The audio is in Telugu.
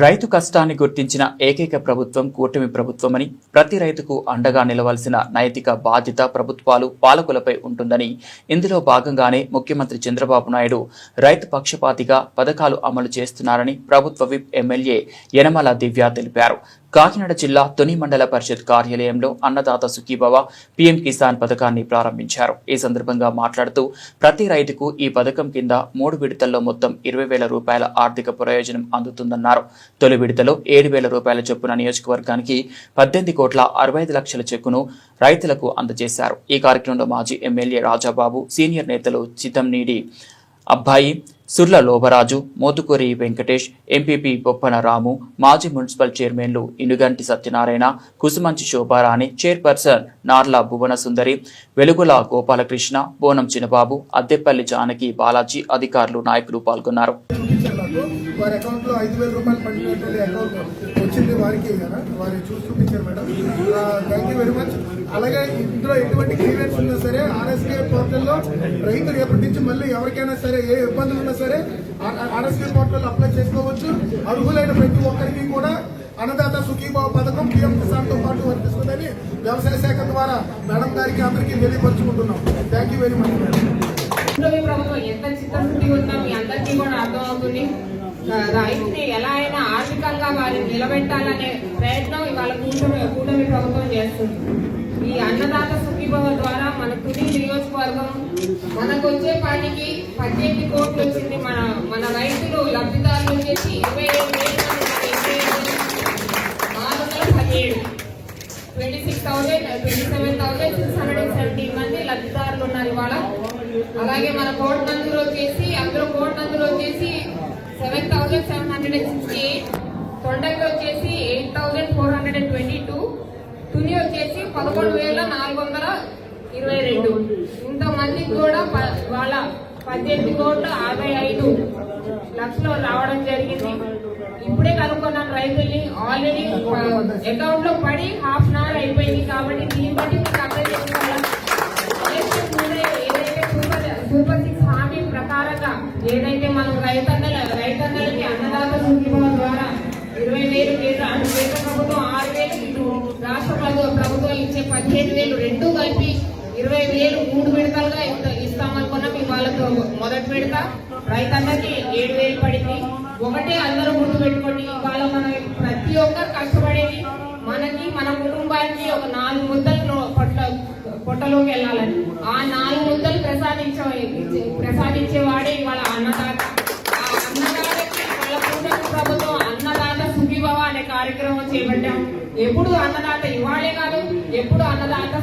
రైతు కష్టాన్ని గుర్తించిన ఏకైక ప్రభుత్వం కూటమి ప్రభుత్వమని ప్రతి రైతుకు అండగా నిలవాల్సిన నైతిక బాధ్యత ప్రభుత్వాలు పాలకులపై ఉంటుందని ఇందులో భాగంగానే ముఖ్యమంత్రి చంద్రబాబు నాయుడు రైతు పక్షపాతిగా పథకాలు అమలు చేస్తున్నారని ప్రభుత్వ విప్ ఎమ్మెల్యే యనమల దివ్య తెలిపారు. కాకినాడ జిల్లా తుని మండల పరిషత్ కార్యాలయంలో అన్నదాత సుఖీభవ పీఎం కిసాన్ పథకాన్ని ప్రారంభించారు. ఈ సందర్భంగా మాట్లాడుతూ ప్రతి రైతుకు ఈ పథకం కింద మూడు విడతల్లో మొత్తం ఇరవై వేల రూపాయల ఆర్థిక ప్రయోజనం అందుతుందన్నారు. తొలి విడతలో ఏడు వేల రూపాయల చొప్పున నియోజకవర్గానికి పద్దెనిమిది కోట్ల అరవై ఐదు లక్షల చెక్కును రైతులకు అందజేశారు. ఈ కార్యక్రమంలో మాజీ ఎమ్మెల్యే రాజాబాబు సీనియర్ నేతలు చితంనీడి అబ్బాయి సుర్ల లోభరాజు మోతుకూరి వెంకటేష్ ఎంపీపీ బొప్పన రాము మాజీ మున్సిపల్ చైర్మన్లు ఇనుగంటి సత్యనారాయణ కుసుమంచి శోభారాణి చైర్పర్సన్ నార్ల భువన సుందరి వెలుగుల గోపాలకృష్ణ బోనం చినబాబు అద్దెపల్లి జానకి బాలాజీ అధికారులు నాయకులు పాల్గొన్నారు. వారి అకౌంట్లో ఐదు వేల రూపాయలు పడినటువంటి అకౌంట్ వచ్చింది వారికి కదా? వారి చూసి చూపించారు madam. Thank you very much అలాగే ఇందులో ఎటువంటి క్లియరెన్స్ ఉన్నా సరే ఆర్ఎస్కే పోర్టల్లో రైతులు ఎప్పటి నుంచి మళ్ళీ ఎవరికైనా సరే ఏ ఇబ్బందులు ఉన్నా సరే ఆర్ఎస్కే పోర్టల్ అప్లై చేసుకోవచ్చు. అర్హులైన ప్రతి ఒక్కరికి కూడా అన్నదాత సుఖీభావ పథకం పిఎం కిసాన్తో పాటు వర్తిస్తుందని వ్యవసాయ శాఖ ద్వారా మేడం గారికి అందరికీ తెలియపరుచుకుంటున్నాం. Thank you very much madam ప్రభుత్వం ఎంత చిత్తశుద్ధి ఉందో మీ అందరికీ కూడా అర్థమవుతుంది. రైతుని ఎలా అయినా ఆర్థికంగా వారిని నిలబెట్టాలనే ప్రయత్నం ఇవాళ కూటమి కూటమి ప్రభుత్వం చేస్తుంది. ఈ అన్నదాత సుఖీభవ ద్వారా మన తుది నియోజకవర్గం మనకు వచ్చే పనికి పద్దెనిమిది కోట్లు వచ్చింది మన మన రైతులు లబ్ధిదారులు వచ్చేసి ఇరవై ఏడు వేల మంది, twenty six thousand twenty seven thousand six hundred మంది లబ్ధిదారులు ఉన్నారు ఇవాళ. అలాగే మన కోటి నందులు వచ్చేసి అందరూ వచ్చేసి eight thousand four hundred and twenty two Tuni వచ్చేసి పదకొండు వేల నాలుగు వందల ఇరవై రెండు. ఇంతమందికి కూడా వాళ్ళ పద్దెనిమిది కోట్ల అరవై ఐదు లక్షలు రావడం జరిగింది. ఇప్పుడే కనుక్కున్నాను రైతుల్ని. ఆల్రెడీ అకౌంట్లో పడి హాఫ్ అన్ అవర్ అయిపోయింది కాబట్టి దీన్ని బట్టి మీకు అర్థం చేసుకోవాలి? ఏదైతే సూపర్ సూపర్ సిక్స్ హామీ ప్రకారంగా ఏదైతే మనం రైతన్నల రైతన్నలకి అన్నదాత సుఖీభావ వేలు కేంద్ర అటు కేంద్ర ప్రభుత్వం ఆరు వేలు ఇటు రాష్ట్ర ప్రభు- ఇచ్చే పదిహేను వేలు రెండు కలిపి ఇరవై వేలు మూడు విడతలుగా ఇస్తామనుకున్నాం. ఇవాళతో మొదటి విడత. రైతన్నకి ఏడు వేలు పడింది. ఒకటే అందరూ గుర్తు పెట్టుకోండి ఇవాళ మనం ప్రతి ఒక్కరు కష్టపడేది మనకి మన కుటుంబానికి ఒక నాలుగు ముద్దలు పొట్ట పొట్టలోకి వెళ్ళాలని. ఆ నాలుగు ముద్దలు ప్రసాదించే చేయబడ్డాం. ఎప్పుడు అన్నదాత ఇవాళే కాదు ఎప్పుడు అన్నదాత